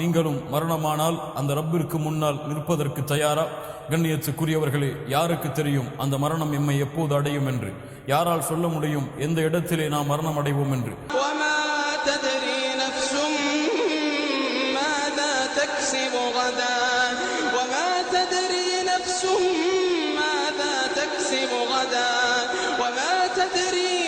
நீங்களும் மரணமானால் அந்த ரப்பிற்கு முன்னால் நிற்பதற்கு தயாரா கண்ணியத்துக்குரியவர்களே யாருக்கு தெரியும் அந்த மரணம் எம்மை எப்போது அடையும் என்று யாரால் சொல்ல முடியும் எந்த இடத்திலே நாம் மரணம் அடைவோம் என்று وما تدري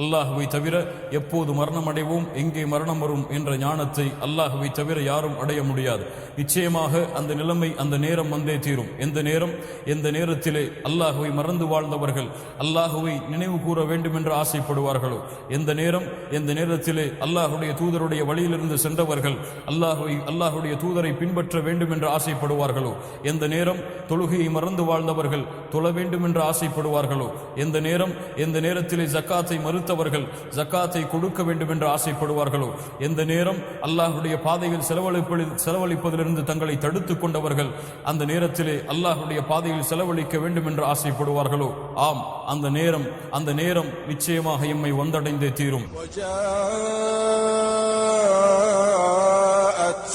அல்லாஹுவை தவிர எப்போது மரணம் அடைவோம் எங்கே மரணம் வரும் என்ற ஞானத்தை அல்லாஹுவை தவிர யாரும் அடைய முடியாது. நிச்சயமாக அந்த நிலைமை அந்த நேரம் வந்தே தீரும். எந்த நேரம்? எந்த நேரத்திலே அல்லாஹுவை மறந்து வாழ்ந்தவர்கள் அல்லாஹுவை நினைவு கூற வேண்டும் என்று ஆசைப்படுவார்களோ? எந்த நேரம்? எந்த நேரத்திலே அல்லாஹுடைய தூதருடைய வழியிலிருந்து சென்றவர்கள் அல்லாஹுவை அல்லாஹுடைய தூதரை பின்பற்ற வேண்டும் என்று ஆசைப்படுவார்களோ? எந்த நேரம்? தொழுகையை மறந்து வாழ்ந்தவர்கள் தொழ வேண்டும் என்று ஆசைப்படுவார்களோ? எந்த நேரம்? எந்த நேரத்திலே ஜக்காத்தை கொடுத்தவர்கள் ஜக்காத்தை கொடுக்க வேண்டும் என்று ஆசைப்படுவார்களோ? எந்த நேரம் அல்லாஹுடைய பாதையில் செலவழிப்பது செலவழிப்பதிலிருந்து தங்களை தடுத்து கொண்டவர்கள் அந்த நேரத்திலே அல்லாஹுடைய பாதையில் செலவழிக்க வேண்டும் என்று ஆசைப்படுவார்களோ? ஆம் அந்த நேரம் அந்த நேரம் நிச்சயமாக எம்மை வந்தடைந்தே தீரும்.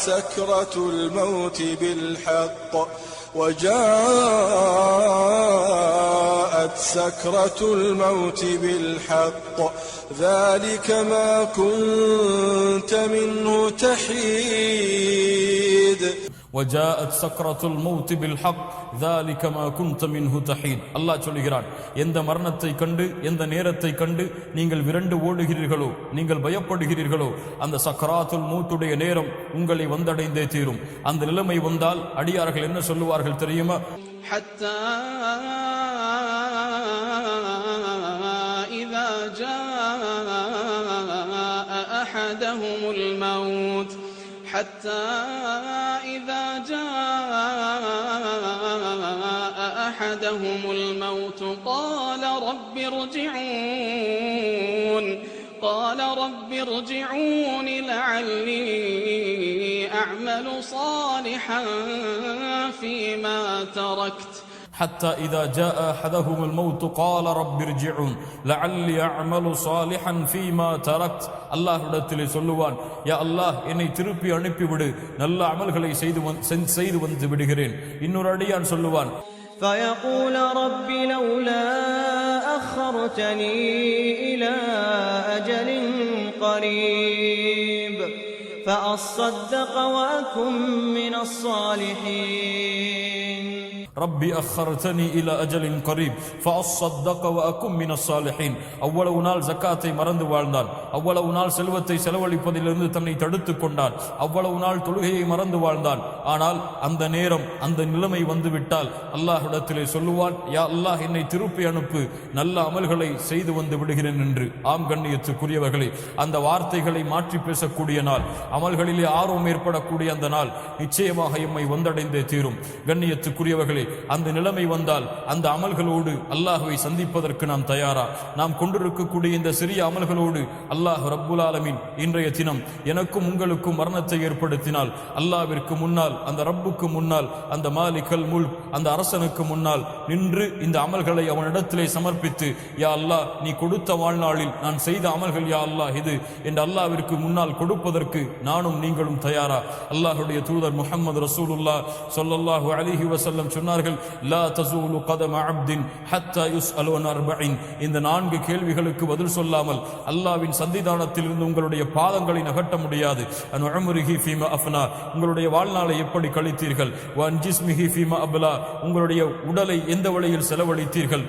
سكرة الموت بالحق وجاءت سكرة الموت بالحق ذلك ما كنت منه تحيد وجاءت سكرة الموت بالحق ذلك ما كنت منه تحيد அல்லாஹ் சொல்கிறான் எந்த மரணத்தை கண்டு எந்த நேரத்தை கண்டு நீங்கள் விரண்டு ஓடுகிறீர்களோ நீங்கள் பயப்படுகிறீர்களோ அந்த சக்கராத்துல் மூத்துடைய நேரம் உங்களை வந்தடைந்தே தீரும் அந்த நிலைமை வந்தால் அடியார்கள் என்ன சொல்லுவார்கள் தெரியுமா حتى إذا جاء أحدهم الموت حتى إذا جاء أحدهم الموت قال رب ارجعون قال رب ارجعون لعلي أعمل صالحا فيما تركت. حتى إذا جاء أحدهم الموت قال رب ارجعون لعلي أعمل صالحا فيما تركت அல்லாஹ்விடத்திலே சொல்லுவான் யா அல்லாஹ் என்னை திருப்பி அனுப்பிவிடு நல்ல அமல்களை செய்து வந்து- செஞ்- செய்து வந்து விடுகிறேன் இன்னொரு அடியான் சொல்லுவான் فيقول رب لولا أخرتني إلى أجل قريب فأصدق وأكن من الصالحين ரப்பி அஹர்தனி இல அஜலின் கரீப். ஃபஅஸ்ஸத்தக மின அவ்வளவு நாள் ஜக்காத்தை மறந்து வாழ்ந்தான். அவ்வளவு நாள் செல்வத்தை செலவழிப்பதிலிருந்து தன்னை தடுத்து கொண்டான். அவ்வளவு நாள் தொழுகையை மறந்து வாழ்ந்தான். ஆனால் அந்த நேரம் அந்த நிலைமை வந்துவிட்டால் அல்லாஹிடத்திலே சொல்லுவான் யா அல்லாஹ் என்னை திருப்பி அனுப்பு. நல்ல அமல்களை செய்து வந்து விடுகிறேன் என்று. ஆம் கண்ணியத்துக்குரியவர்களே அந்த வார்த்தைகளை மாற்றி பேசக்கூடிய நாள் அமல்களிலே ஆர்வம் ஏற்படக்கூடிய அந்த நாள் நிச்சயமாக எம்மை வந்தடைந்தே தீரும். கண்ணியத்துக்குரியவர்களே அந்த நிலைமை வந்தால் அந்த அமல்களோடு அல்லாஹுவை சந்திப்பதற்கு நாம் தயாரா? நாம் கொண்டிருக்கக்கூடிய இந்த சிறிய அமல்களோடு அல்லாஹ் ரப்புல் ஆலமின் இன்றைய தினம் எனக்கும் உங்களுக்கும் மரணத்தை ஏற்படுத்தினால் அல்லாவிற்கு முன்னால் அந்த ரப்புக்கு முன்னால் அந்த மாலிகல் முல் அந்த அரசனுக்கு முன்னால் நின்று இந்த அமல்களை அவனிடத்திலே சமர்ப்பித்து யா அல்லாஹ் நீ கொடுத்த வாழ்நாளில் நான் செய்த அமல்கள் யா அல்லாஹ் இது என்று அல்லாவிற்கு முன்னால் கொடுப்பதற்கு நானும் நீங்களும் தயாரா? அல்லாஹுடைய தூதர் முகமது ரசூலுல்லா சொல்லல்லாஹு அலிஹி வசல்லம் சொன்னார் சொன்னார்கள் லா தசூலு கதம அப்தின் ஹத்தா யுஸ் அலோன் அர்பஇன் இந்த நான்கு கேள்விகளுக்கு பதில் சொல்லாமல் அல்லாஹ்வின் சந்திதானத்தில் இருந்து உங்களுடைய பாதங்களை நகட்ட முடியாது. அன் ஃபீமா அஃப்னா. உங்களுடைய வாழ்நாளை எப்படி கழித்தீர்கள்? வன் ஜிஸ்மிஹி ஃபீமா அப்லா. உங்களுடைய உடலை எந்த வழியில் செலவழித்தீர்கள்?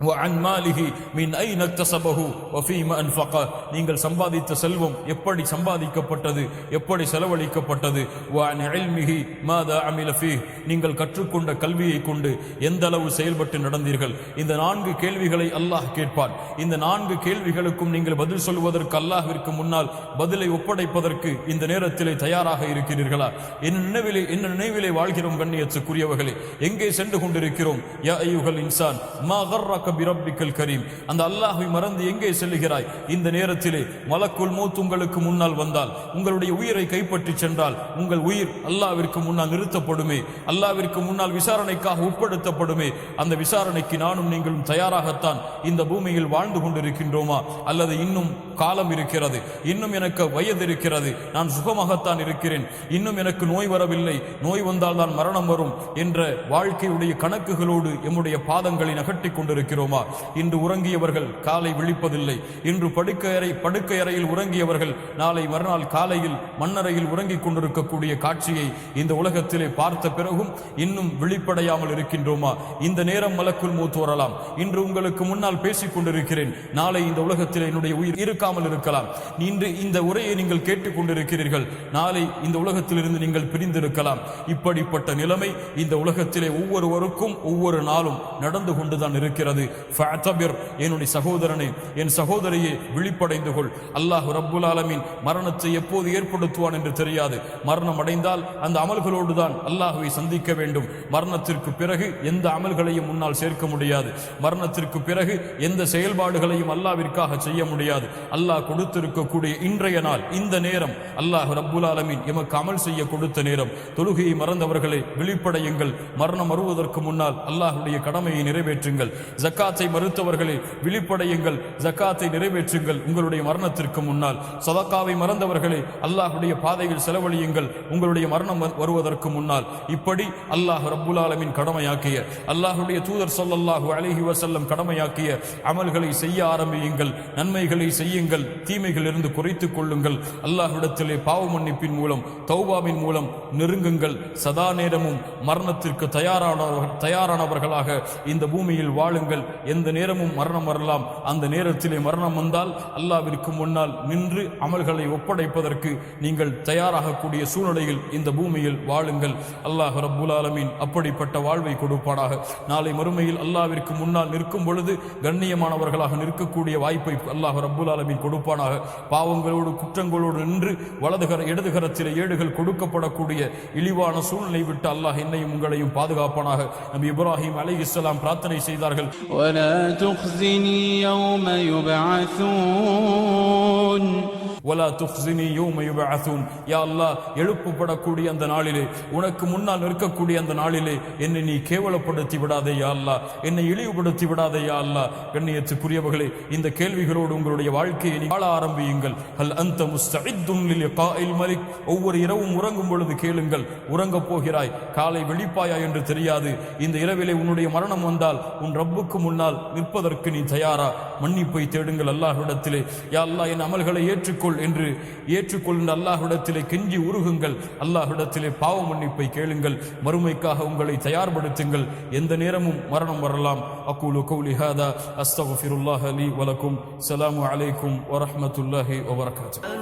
அன் மாலிகி மின் ஐ நக்தசபகு வஃபீம அன்ஃபக நீங்கள் சம்பாதித்த செல்வம் எப்படி சம்பாதிக்கப்பட்டது? எப்படி செலவழிக்கப்பட்டது? வ அன் எல்மிகி மாத அமிலஃபி நீங்கள் கற்றுக்கொண்ட கல்வியை கொண்டு எந்த அளவு செயல்பட்டு நடந்தீர்கள்? இந்த நான்கு கேள்விகளை அல்லாஹ் கேட்பார் இந்த நான்கு கேள்விகளுக்கும் நீங்கள் பதில் சொல்வதற்கு அல்லாஹிற்கு முன்னால் பதிலை ஒப்படைப்பதற்கு இந்த நேரத்திலே தயாராக இருக்கிறீர்களா? என் நினைவிலே என்ன நினைவிலே வாழ்கிறோம் கண்ணியத்துக்குரியவர்களே. எங்கே சென்று கொண்டிருக்கிறோம்? யா இன்சான். மா மாக்க பிரப்பிக்கல் கரீம். அந்த அல்லாஹ்வை மறந்து எங்கே செல்லுகிறாய்? இந்த நேரத்திலே மலக்குல் மௌத் உங்களுக்கு முன்னால் வந்தால் உங்களுடைய உயிரை கைப்பற்றி சென்றால் உங்கள் உயிர் அல்லாவிற்கு முன்னால் நிறுத்தப்படுமே. அல்லாவிற்கு முன்னால் விசாரணைக்காக உட்படுத்தப்படுமே. அந்த விசாரணைக்கு நானும் நீங்களும் தயாராகத்தான் இந்த பூமியில் வாழ்ந்து கொண்டிருக்கின்றோமா? அல்லது இன்னும் காலம் இருக்கிறது? இன்னும் எனக்கு வயது இருக்கிறது? நான் சுகமாகத்தான் இருக்கிறேன். இன்னும் எனக்கு நோய் வரவில்லை. நோய் வந்தால் தான் மரணம் வரும் என்ற வாழ்க்கையுடைய கணக்குகளோடு எம்முடைய பாதங்களை நகட்டிக் கொண்டிருக்கிறோமா. இருக்கிறோமா இன்று உறங்கியவர்கள் காலை விழிப்பதில்லை. இன்று படுக்கையறை படுக்கையறையில் உறங்கியவர்கள் நாளை மறுநாள் காலையில் மண்ணறையில் உறங்கிக் கொண்டிருக்கக்கூடிய காட்சியை இந்த உலகத்திலே பார்த்த பிறகும் இன்னும் விழிப்படையாமல் இருக்கின்றோமா? இந்த நேரம் மலக்குள் மூத்து வரலாம். இன்று உங்களுக்கு முன்னால் பேசிக் கொண்டிருக்கிறேன். நாளை இந்த உலகத்தில் என்னுடைய உயிர் இருக்காமல் இருக்கலாம். இன்று இந்த உரையை நீங்கள் கேட்டுக் கொண்டிருக்கிறீர்கள். நாளை இந்த உலகத்திலிருந்து நீங்கள் பிரிந்திருக்கலாம். இப்படிப்பட்ட நிலைமை இந்த உலகத்திலே ஒவ்வொருவருக்கும் ஒவ்வொரு நாளும் நடந்து கொண்டுதான் இருக்கிறது. ஃபஅதபிர், என்னுடைய சகோதரனே என் சகோதரியே விழிப்படைந்து கொள். அல்லாஹ் ரப்புல் ஆலமின் மரணத்தை எப்போது ஏற்படுத்துவான் என்று தெரியாது. மரணம் அடைந்தால் அந்த அமல்களோடு தான் அல்லாஹுவை சந்திக்க வேண்டும். மரணத்திற்கு பிறகு எந்த அமல்களையும் முன்னால் சேர்க்க முடியாது. மரணத்திற்கு பிறகு எந்த செயல்பாடுகளையும் அல்லாவிற்காக செய்ய முடியாது. அல்லாஹ் கொடுத்திருக்கக்கூடிய இன்றைய நாள் இந்த நேரம் அல்லாஹ் ரப்புல் ஆலமின் எமக்கு அமல் செய்ய கொடுத்த நேரம். தொழுகையை மறந்தவர்களை விழிப்படையுங்கள். மரணம் வருவதற்கு முன்னால் அல்லாஹுடைய கடமையை நிறைவேற்றுங்கள். ஜக்காத்தை மறுத்தவர்களே விழிப்படையுங்கள் ஜக்காத்தை நிறைவேற்றுங்கள் உங்களுடைய மரணத்திற்கு முன்னால். சதக்காவை மறந்தவர்களே அல்லாஹ்வுடைய பாதையில் செலவழியுங்கள் உங்களுடைய மரணம் வருவதற்கு முன்னால். இப்படி அல்லாஹ் ரப்புல் கடமையாக்கிய அல்லாஹ்வுடைய தூதர் சொல்லல்லாஹு அலைஹி வசல்லம் கடமையாக்கிய அமல்களை செய்ய ஆரம்பியுங்கள் நன்மைகளை செய்யுங்கள் தீமைகளிலிருந்து குறைத்துக் கொள்ளுங்கள். அல்லாஹ்விடத்திலே பாவ மன்னிப்பின் மூலம் தௌபாவின் மூலம் நெருங்குங்கள். சதா நேரமும் மரணத்திற்கு தயாரான தயாரானவர்களாக இந்த பூமியில் வாழுங்கள். எந்த நேரமும் மரணம் வரலாம். அந்த நேரத்திலே மரணம் வந்தால் அல்லாவிற்கு முன்னால் நின்று அமல்களை ஒப்படைப்பதற்கு நீங்கள் தயாராகக்கூடிய சூழ்நிலையில் இந்த பூமியில் வாழுங்கள். அல்லாஹ் ரபுல் ஆலமீன் அப்படிப்பட்ட வாழ்வை கொடுப்பானாக. நாளை மறுமையில் அல்லாவிற்கு முன்னால் நிற்கும் பொழுது கண்ணியமானவர்களாக நிற்கக்கூடிய வாய்ப்பை அல்லாஹ் ரபுல் ஆலமீன் கொடுப்பானாக. பாவங்களோடு குற்றங்களோடு நின்று வலதுகர இடதுகரத்தில் ஏடுகள் கொடுக்கப்படக்கூடிய இழிவான சூழ்நிலை விட்டு அல்லாஹ் என்னையும் உங்களையும் பாதுகாப்பானாக. நம் இப்ராஹிம் அலைஹிஸ்ஸலாம் பிரார்த்தனை செய்தார்கள். ولا تخزني يوم يبعثون ஒலா துஃப்ஸினி யௌம யுபஅஸூன் யா அல்லாஹ் எழுப்பப்படக்கூடிய அந்த நாளிலே உனக்கு முன்னால் நிற்கக்கூடிய அந்த நாளிலே என்னை நீ கேவலப்படுத்தி விடாதே யா அல்லாஹ். என்னை இழிவுபடுத்தி விடாதே யா அல்லாஹ். கண்ணியத்துக்குரியவர்களே இந்த கேள்விகளோடு உங்களுடைய வாழ்க்கையை நீ வாழ ஆரம்பியுங்கள். ஹல் அன்த முஸ்தஇத்துன் லிலிகாஇல் மலிக். ஒவ்வொரு இரவும் உறங்கும் பொழுது கேளுங்கள் உறங்கப் போகிறாய். காலை வெளிப்பாயா என்று தெரியாது. இந்த இரவிலே உன்னுடைய மரணம் வந்தால் உன் ரப்புக்கு முன்னால் நிற்பதற்கு நீ தயாரா? மன்னிப்பை தேடுங்கள் அல்லாஹ்விடத்திலே. யா அல்லாஹ் என் அமல்களை ஏற்றுக்கொள். என்று ஏற்றுக்கொள்கின்ற அல்லாஹுடத்திலே கெஞ்சி உருகுங்கள். அல்லாஹுடத்திலே பாவ மன்னிப்பை கேளுங்கள். மறுமைக்காக உங்களை தயார்படுத்துங்கள். எந்த நேரமும் மரணம் வரலாம். அக்கூலு கௌலி ஹாதா. அஸ்தகுஃபிருல்லாஹ் அலி வலக்கும். சலாமு அலைக்கும் வரஹமத்துல்லாஹி வபரகாத்து